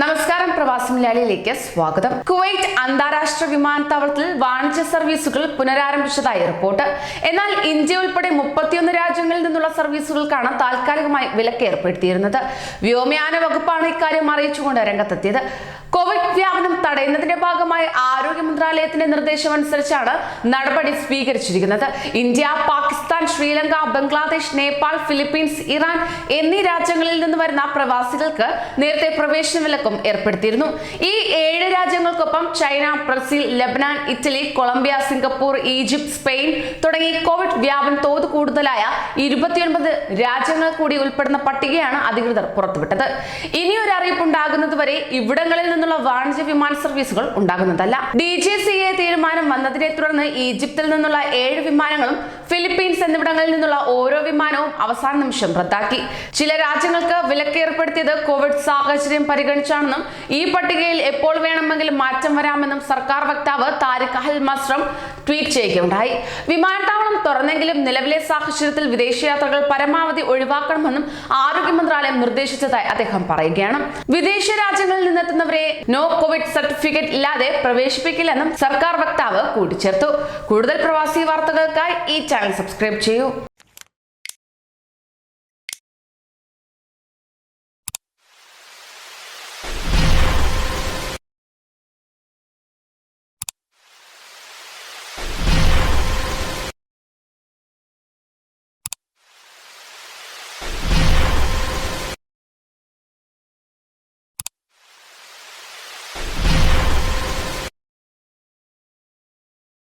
നമസ്കാരം പ്രവാസി മലയാളിയിലേക്ക് സ്വാഗതം. കുവൈറ്റ് അന്താരാഷ്ട്ര വിമാനത്താവളത്തിൽ വാണിജ്യ സർവീസുകൾ പുനരാരംഭിച്ചതായി റിപ്പോർട്ട്. എന്നാൽ ഇന്ത്യ ഉൾപ്പെടെ മുപ്പത്തിയൊന്ന് രാജ്യങ്ങളിൽ നിന്നുള്ള സർവീസുകൾക്കാണ് താൽക്കാലികമായി വിലക്ക് ഏർപ്പെടുത്തിയിരുന്നത് വ്യോമയാന വകുപ്പാണ് ഇക്കാര്യം അറിയിച്ചുകൊണ്ട് രംഗത്തെത്തിയത്. കോവിഡ് തടയുന്നതിന്റെ ഭാഗമായി ആരോഗ്യ മന്ത്രാലയത്തിന്റെ നിർദ്ദേശമനുസരിച്ചാണ് നടപടി സ്വീകരിച്ചിരിക്കുന്നത്. India Pakistan Sri Lanka Bangladesh Nepal Philippines Iran എന്നീ രാജ്യങ്ങളിൽ നിന്ന് വരുന്ന പ്രവാസികൾക്ക് നേരത്തെ പ്രവേശന വിലക്കും ഏർപ്പെടുത്തിയിരുന്നു. ഈ ഏഴ് രാജ്യങ്ങൾക്കൊപ്പം China Brazil Lebanon Italy Colombia Singapore Egypt Spain തുടങ്ങി കോവിഡ് വ്യാപന തോത് കൂടുതലായ ഇരുപത്തിയൊൻപത് രാജ്യങ്ങൾ കൂടി ഉൾപ്പെടുന്ന പട്ടികയാണ് അധികൃതർ പുറത്തുവിട്ടത്. ഇനിയൊരു അറിയിപ്പ് ഉണ്ടാകുന്നതുവരെ ഇവിടങ്ങളിൽ നിന്നുള്ള വാണിജ്യ വിമാന സർവീസുകൾ ഉണ്ടാകുന്നതല്ല. ഡി ജി സി എ തീരുമാനം വന്നതിനെ തുടർന്ന് ഈജിപ്തിൽ നിന്നുള്ള ഏഴ് വിമാനങ്ങളും ഫിലിപ്പീൻസ് എന്നിവിടങ്ങളിൽ നിന്നുള്ള ഓരോ വിമാനവും അവസാന നിമിഷം റദ്ദാക്കി. ചില രാജ്യങ്ങൾക്ക് വിലക്കേർപ്പെടുത്തിയത് കോവിഡ് സാഹചര്യം പരിഗണിച്ചാണെന്നും ഈ പട്ടികയിൽ എപ്പോൾ മാറ്റം വരാമെന്നും സർക്കാർ വക്താവ് താരിഖ് അഹൽ മസ്രം ട്വീറ്റ് ചെയ്യുകയുണ്ടായി. വിമാനത്താവളം തുറന്നെങ്കിലും നിലവിലെ സാഹചര്യത്തിൽ വിദേശയാത്രകൾ പരമാവധി ഒഴിവാക്കണമെന്നും ആരോഗ്യ മന്ത്രാലയം നിർദ്ദേശിച്ചതായി അദ്ദേഹം പറയുകയാണ്. വിദേശ രാജ്യങ്ങളിൽ നിന്നെത്തുന്നവരെ നോ കോവിഡ് സർട്ടിഫിക്കറ്റ് ഇല്ലാതെ പ്രവേശിപ്പിക്കില്ലെന്നും സർക്കാർ വക്താവ് കൂട്ടിച്ചേർത്തു. കൂടുതൽ പ്രവാസി വാർത്തകൾക്കായി ഈ ചാനൽ സബ്സ്ക്രൈബ് ചെയ്യൂ.